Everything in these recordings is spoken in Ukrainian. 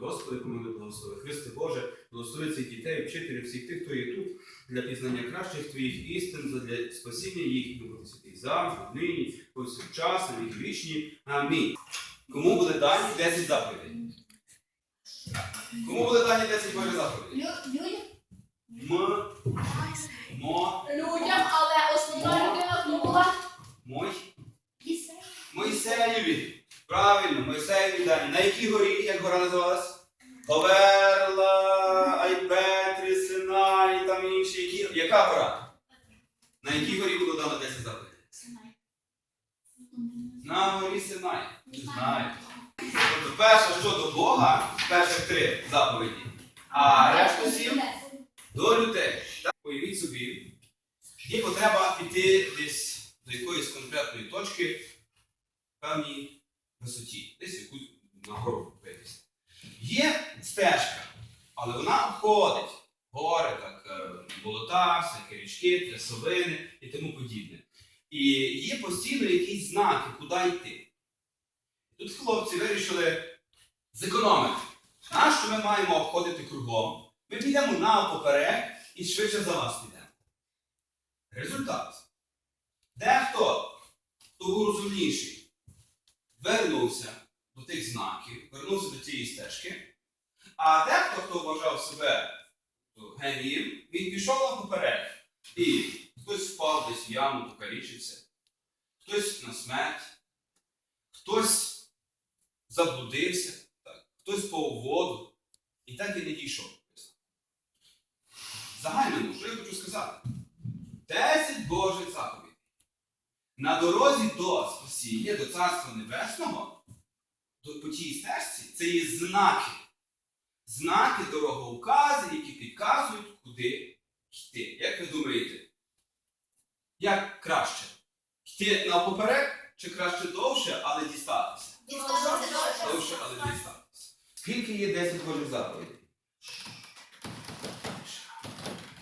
Господи, помилуй, благослови. Христе Боже, благослови цих дітей, вчителів, всіх тих, хто є тут, для пізнання кращих Твоїх істин, для спасіння їх, і святий завжди, нині, повсякчас, віки вічні. Амінь. Кому були дані 10 заповідей? Кому були дані 10 Божих заповідей? М, Мо, Людям, але основна людина була? Мой, Мойсеєві. Правильно, Мойсеєві дані. На якій горі, як гора називалась? Говерла, Айпетрі, Синай, там інші. Які... Яка гора? На якій горі було дано 10 заповідей? На горі Синай. Знаю. Тобто перше, що до Бога, перших три заповіді. А решту сім до людей. Так, уявіть собі, є потреба піти десь до якоїсь конкретної точки певній висоті, десь якусь нагору виписати. Є стежка, але вона обходить гори, так, е, болота, всякі річки, трясовини і тому подібне. І є постійно якісь знаки, куди йти. Тут хлопці вирішили зекономити. Нащо ми маємо обходити кругом? Ми підемо навпоперек і швидше за вас підемо. Результат. Дехто, хто був розумніший, вернувся до тих знаків, вернувся до цієї стежки, а дехто, хто вважав себе генієм, він пішов навпоперек. І хтось впав десь в яму, покалічився, хтось на смерть, хтось заблудився, так, хтось по воду, і так і не дійшов. Загальному, що я хочу сказати? Десять Божих заповідей. На дорозі до спасіння, до Царства Небесного, до, по тій стежці, це є знаки. Знаки дорогоукази, які підказують, куди йти. Як ви думаєте? Як краще? Йти навпоперек чи краще довше, але дістатися? Довше, але дістатися. Скільки є 10 Божих заповідей?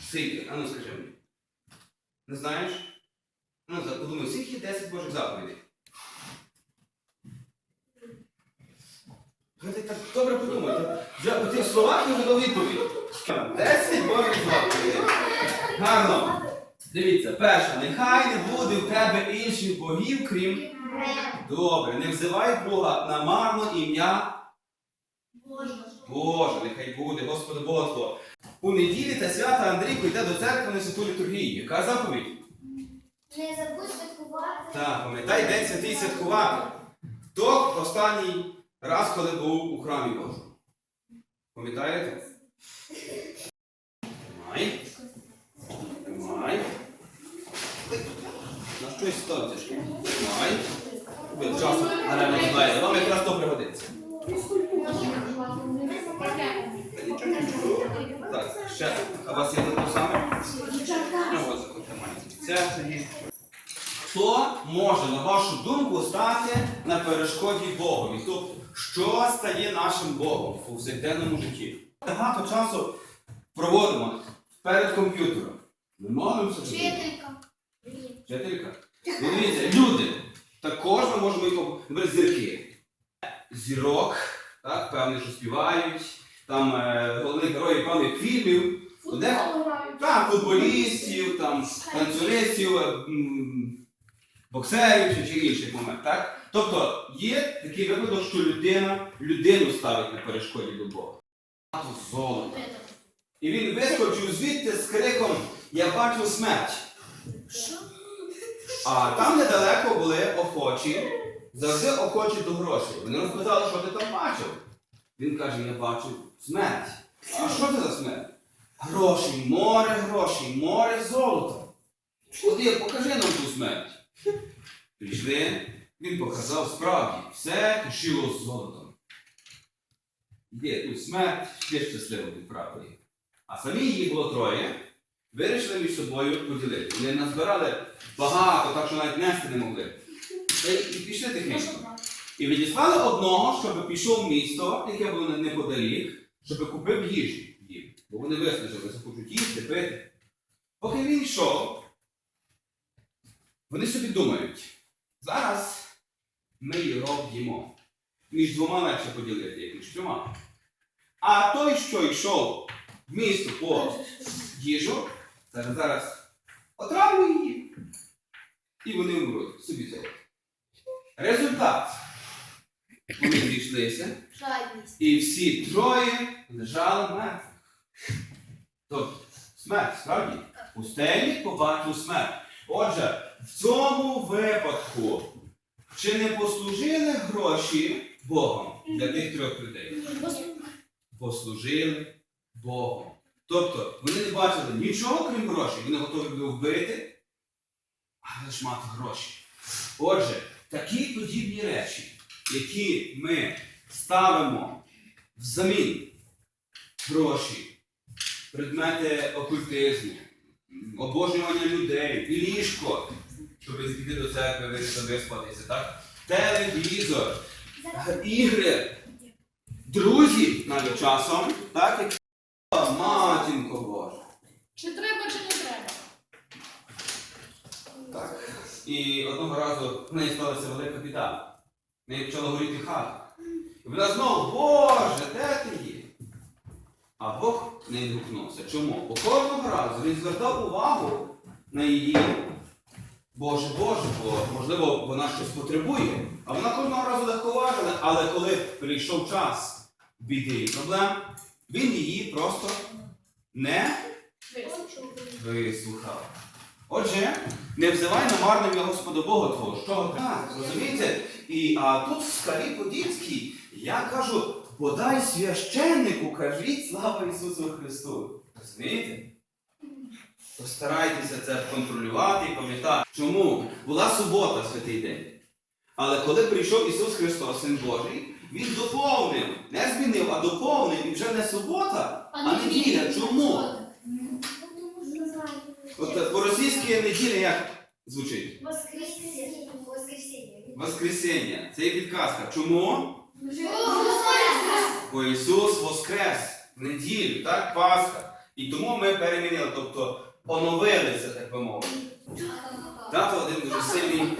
Скільки? А ну скажи мені. Не знаєш? Ну, подумай, скільки є 10 Божих заповідей? Ви так добре подумайте. Вже по тих словах я вже відповідь. 10 Божих заповідей. Гарно. Дивіться, перше, нехай не буде в тебе інших богів, крім. Добре, не взивай Бога на марно ім'я Боже, нехай буде, Господи Бога Твого. У неділі та свята Андрійко йде до церкви на святу літургію. Яка заповідь? Не забудь святкувати. Так, пам'ятай День святий святкувати. Хто останній раз, коли був у храмі Божому? Пам'ятаєте? Тримай. Тримай. На щось ставиться ж. Тримай. Ви часу гарно знаєте. Вам якраз то пригодиться. Так, ще. А вас є те саме? Це тоді. Хто може, на вашу думку, стати на перешкоді Богові? Тобто, що стає нашим Богом у повсякденному житті? Багато часу проводимо перед комп'ютером. Ми молимося. Вчителька. Вчителька. Дивіться, люди. Також ми можемо їх наприклад, зірки. Зірок, так, певних, що співають, там е, головних героїв певних фільмів. Де? Так, футболістів, там, танцюристів, е, м, боксерів чи, чи інших момент, так? Тобто є такий випадок, що людина людину ставить на перешкоді до Бога. Багато золота. І він вискочив звідти з криком Я бачу смерть. А там недалеко були охочі, завжди охочі до грошей. Вони розпитали, що ти там бачив. Він каже, я бачив смерть. А що це за смерть? Гроші, море грошей, море золота. Ходи, покажи нам ту смерть. Прийшли, він показав справді, все кишило з золотом. Іди тут смерть, ще щасливо відправили. А самі їх було троє. вирішили між собою поділити. Вони назбирали багато, так що навіть нести не могли. І пішли тихенько. І відіслали одного, щоб пішов в місто, яке було неподалік, щоб купив їм. Бо вони виснажилися, хочуть їсти, пити. Поки він йшов, вони собі думають, зараз ми його в'їмо. Між двома легше поділити, як між трьома. А той, що йшов в місто по їжу, зараз, зараз отравлює її. І вони вмруть собі цього. Результат. Вони зійшлися, і всі троє лежали мертві. Тобто, смерть, справді, в пустелі побачив смерть. Отже, в цьому випадку, чи не послужили гроші Богом для тих трьох людей? Послужили Богом. Тобто, вони не бачили нічого, крім грошей. Вони готові були вбити, але ж мати гроші. Отже, такі подібні речі, які ми ставимо взамін гроші, предмети окультизму, обожнювання людей, і ліжко, щоб зійти до церкви, вирішити виспатися, так? Телевізор, ігри, друзі навіть часом, так? Матінко Боже. Чи треба, чи не треба? Так. І одного разу в неї сталася велика біда. В неї почала горіти хата. І вона знову, Боже, де ти є? А Бог не відгукнувся. Чому? Бо кожного разу він звертав увагу на її Боже, Боже, бо можливо вона щось потребує. А вона кожного разу легковажила, але коли прийшов час біди і проблем, він її просто не вислухав. Отже, не взивай на марне в Господа Бога Твого. Що так, розумієте? І а тут в скалі Подільській я кажу, подай священнику, кажіть слава Ісусу Христу. Розумієте? То старайтеся це контролювати і пам'ятати. Чому? Була субота, святий день. Але коли прийшов Ісус Христос, Син Божий, Він доповнив, не змінив, а доповнив, і вже не субота, а неділя. Чому? От е, по-російськи неділя як звучить? Воскресіння. Воскресіння. Це є підказка. Чому? Бо Ісус воскрес в неділю, так? Пасха. І тому ми перемінили, тобто оновилися, так би мовити. Тато один дуже сильний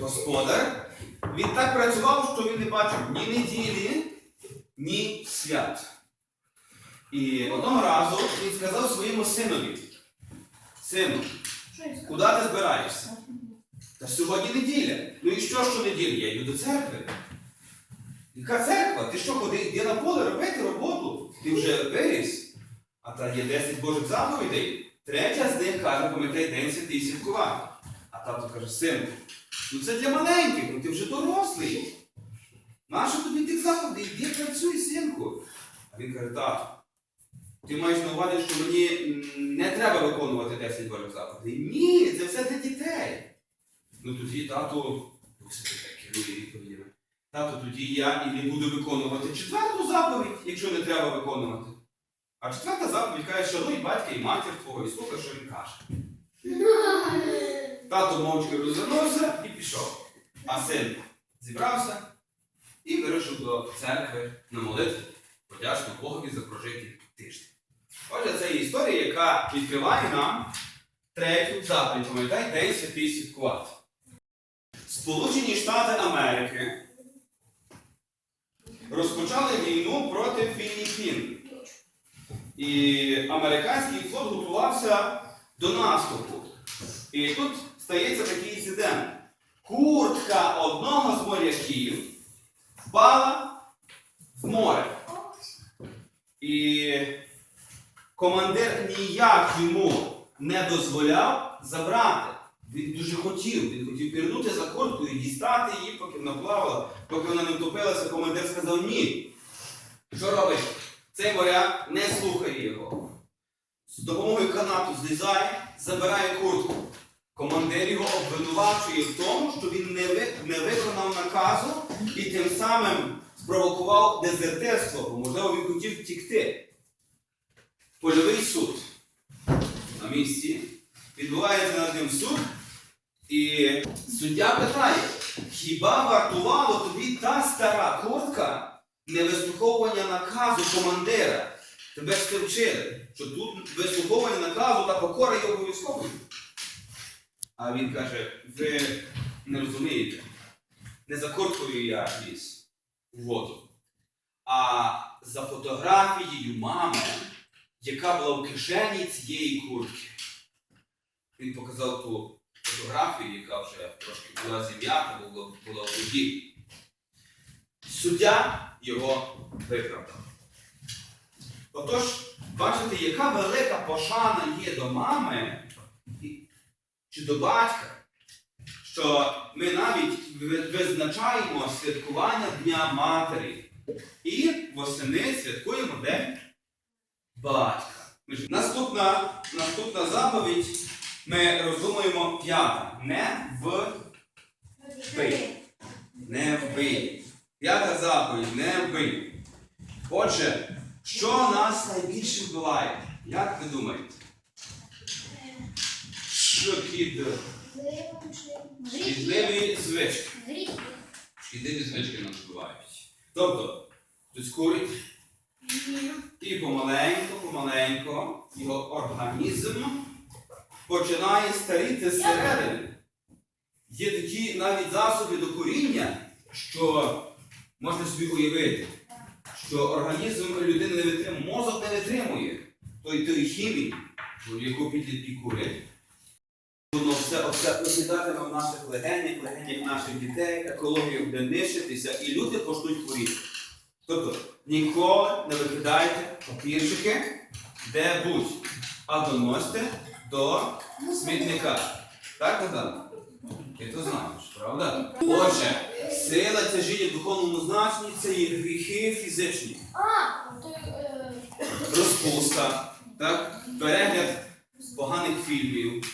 господар. Він так працював, що він не бачив ні неділі, ні свят. І одного разу він сказав своєму синові: Сину, куди ти збираєшся? Та сьогодні неділя. Ну і що, що неділя? Я йду до церкви. Яка церква? Ти що, ходи, йди на поле робити роботу? Ти вже виріс. А та є 10 Божих заповідей. Третя з них каже, пам'ятай день святий святкувати. А тато каже, сину, ну це для маленьких, ну ти вже дорослий. Нащо тобі тих заповідей? Йди працюй, синку. А він каже, тато, ти маєш на увазі, що мені не треба виконувати 10 Божих заповідей. Ні, це все для дітей. Ну тоді тато, ну, все таке керує відповідями. Тато, тоді я і не буду виконувати четверту заповідь, якщо не треба виконувати. А четверта заповідь каже, шануй батька і матір твого, і слухай, що він каже. Тато мовчки розвернувся і пішов. А син зібрався і вирушив до церкви на молитву, подячно Богові за прожитий тиждень. Отже, це є історія, яка відкриває нам третю заповідь. Пам'ятай, День святий святкувати. Сполучені Штати Америки розпочали війну проти Філіппін. І американський флот готувався до наступу. І тут стається такий інцидент. Куртка одного з моряків впала в море. І командир ніяк йому не дозволяв забрати. Він дуже хотів, він хотів пірнути за курткою і дістати її, поки вона плавала, поки вона не втопилася, командир сказав ні. Що робиш? Цей моряк не слухає його. З допомогою канату злізає, забирає куртку. Командир його обвинувачує в тому, що він не, ви, не виконав наказу і тим самим спровокував дезертирство, бо можливо він хотів втікти. Польовий суд. на місці, відбувається над ним суд, і суддя питає, хіба вартувало тобі та стара куртка не вислуховування наказу командира? Тебе ж це вчили, що тут вислуховування наказу та покора є обов'язковою. А він каже, ви не розумієте, не за курткою я ліз в воду, а за фотографією мами, яка була в кишені цієї куртки. Він показав ту фотографію, яка вже трошки була зім'ята, була, була в воді. Суддя його виправдав. Отож, бачите, яка велика пошана є до мами чи до батька, що ми навіть визначаємо святкування Дня Матері. І восени святкуємо День батька. Наступна, наступна заповідь ми роздумуємо п'ята. Не вбий. Не вбий. П'ята заповідь не вбий. Отже, що нас найбільше вбиває? Як ви думаєте? Шкід... Шкідливі звички. Шкідливі звички нас вбивають. Тобто, хтось курить, і помаленько, помаленько його організм починає старіти зсередини. Є такі навіть засоби до куріння, що можна собі уявити, що організм людини не витримує, мозок не витримує той, той хімії, яку підлітки курять. Воно все, все осідатиме в наших легенях, легенях наших дітей, екологія буде нищитися, і люди почнуть хворіти. Тобто ніколи не викидайте папірчики де-будь, а доносьте до смітника. Так, Богдан? Ти то знаєш, правда? Отже, сила тяжіння в духовному значенні це є гріхи фізичні. Розпуста, так? перегляд поганих фільмів,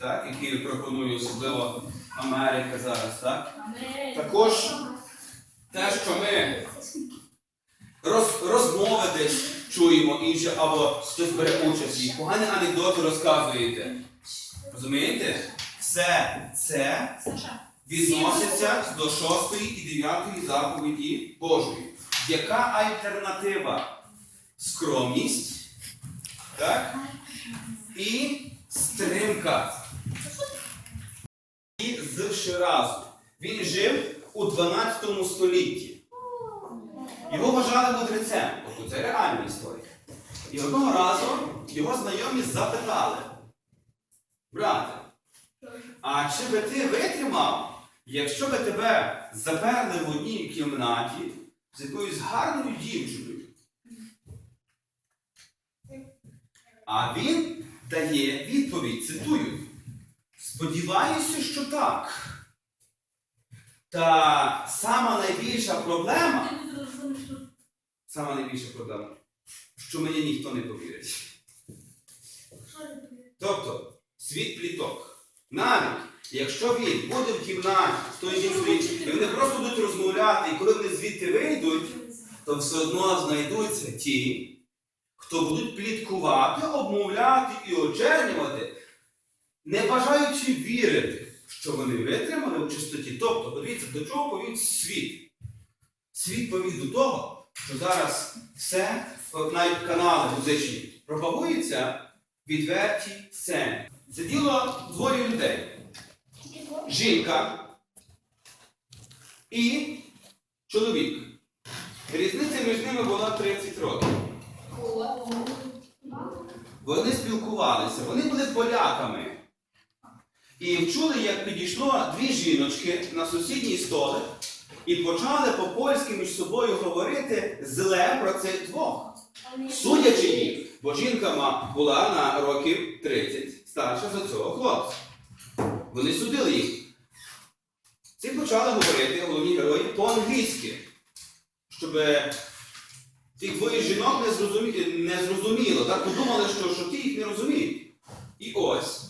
так? які пропонує особливо Америка зараз. Так? Також те, що ми роз, розмови десь чуємо інше, або хтось бере участь і погані анекдоти розказуєте. Розумієте? Все це відноситься до шостої і дев'ятої заповіді Божої. Яка альтернатива? Скромність так? і стримка. І з Ширазу. Він жив у 12 столітті. Його вважали мудрецем. Тобто це реальна історія. І одного разу його знайомі запитали: брате, а чи би ти витримав, якщо би тебе заперли в одній кімнаті з якоюсь гарною дівчиною? А він дає відповідь, цитую. Сподіваюся, що так. Та сама найбільша проблема, сама найбільша проблема, що мені ніхто не повірить. Тобто, світ пліток. Навіть якщо він буде в кімнаті з тої дівчиною, і вони просто будуть розмовляти, і коли вони звідти вийдуть, то все одно знайдуться ті, хто будуть пліткувати, обмовляти і очернювати, не бажаючи вірити, що вони витримали в чистоті. Тобто, подивіться, до чого повів світ. Світ повів до того, що зараз все, навіть канали музичні, пропагуються відверті сцени. Це діло двоє людей. Жінка і чоловік. Різниця між ними була 30 років. Вони спілкувалися, вони були поляками. І вчули, як підійшло дві жіночки на сусідній столик і почали по-польськи між собою говорити зле про цих двох. Судячи їх, бо жінка була на років 30 старша за цього хлопця. Вони судили їх. Ці почали говорити головні герої по-англійськи, щоб тих двоє жінок не, зрозумі... не зрозуміло. Так подумали, що, що ті їх не розуміють. І ось,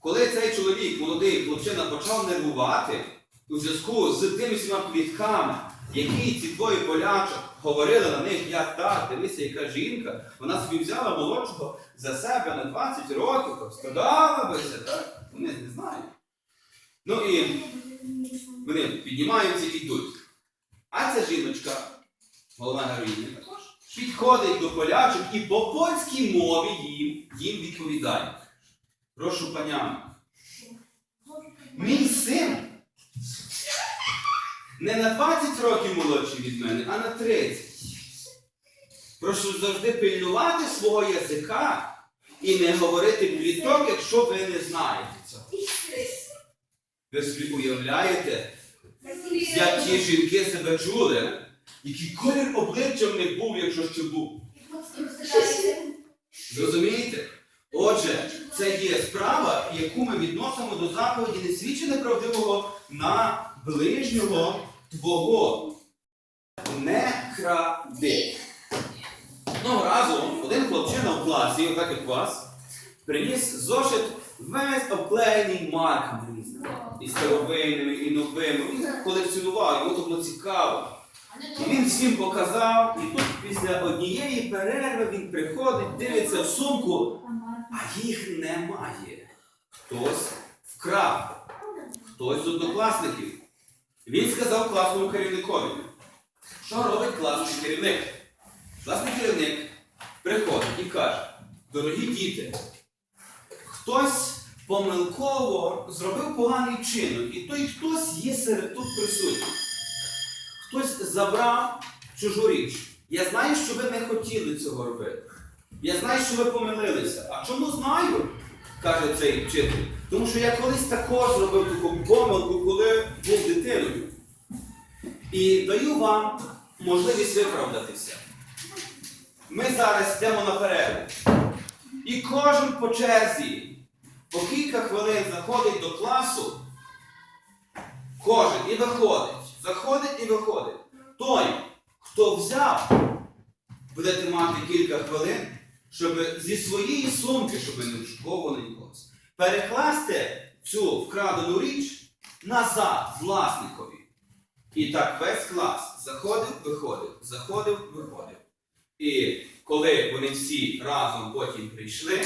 коли цей чоловік, молодий хлопчина, почав нервувати у зв'язку з тими всіма плітками, які ці двоє полячок говорили на них, як так, дивися, яка жінка, вона собі взяла молодшого за себе на 20 років, то складала бися, так? Вони не знають. Ну і вони піднімаються і йдуть. А ця жіночка, головна героїня також, підходить до полячок і по польській мові їм, їм відповідає. Прошу панями. Мій син не на 20 років молодший від мене, а на 30. Прошу завжди пильнувати свого язика і не говорити пліток, якщо ви не знаєте цього. Ви собі уявляєте, як ті жінки себе чули, який колір обличчя в них був, якщо ще був. Зрозумієте? Отже, це є справа, яку ми відносимо до заповіді не свідчи неправдивого на ближнього твого. Не кради. Одного разу один хлопчина в класі, отак як вас, приніс зошит весь обклеєний марками різними. І старовинними, і новими. Він колекціонував, йому то було цікаво. І він всім показав, і тут після однієї перерви він приходить, дивиться в сумку, а їх немає. Хтось вкрав, хтось з однокласників. Він сказав класному керівникові. Що робить класний керівник? Класний керівник приходить і каже: дорогі діти, хтось помилково зробив поганий вчинок, і той хтось є серед тут присутніх. Хтось забрав чужу річ. Я знаю, що ви не хотіли цього робити. Я знаю, що ви помилилися. А чому знаю? каже цей вчитель. Тому що я колись також зробив таку помилку, коли був дитиною. І даю вам можливість виправдатися. Ми зараз йдемо на перерву. І кожен по черзі по кілька хвилин заходить до класу. Кожен і виходить. Заходить і виходить. Той, хто взяв, будете мати кілька хвилин, щоб зі своєї сумки, щоб не вшуковували нікогось, перекласти цю вкрадену річ назад власникові. І так весь клас заходив, виходив, заходив, виходив. І коли вони всі разом потім прийшли,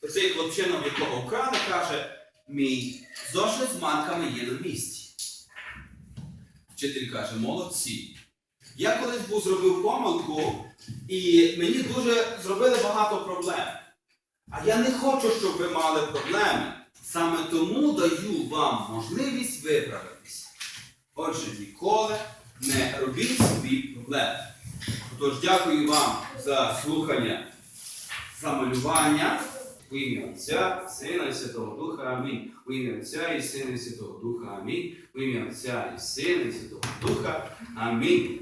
то цей хлопчина, в якого вкрали, каже: мій зошит з марками є на місці. Вчитель каже, молодці. Я колись був зробив помилку, і мені дуже зробили багато проблем. А я не хочу, щоб ви мали проблеми. Саме тому даю вам можливість виправитися. Отже, ніколи не робіть собі проблем. Тож дякую вам за слухання, за малювання. У ім'я Отця, Сина і Святого Духа. Амінь. У ім'я Отця і Сина і Святого Духа. Амінь. У ім'я Отця і Сина і Святого Духа. Амінь.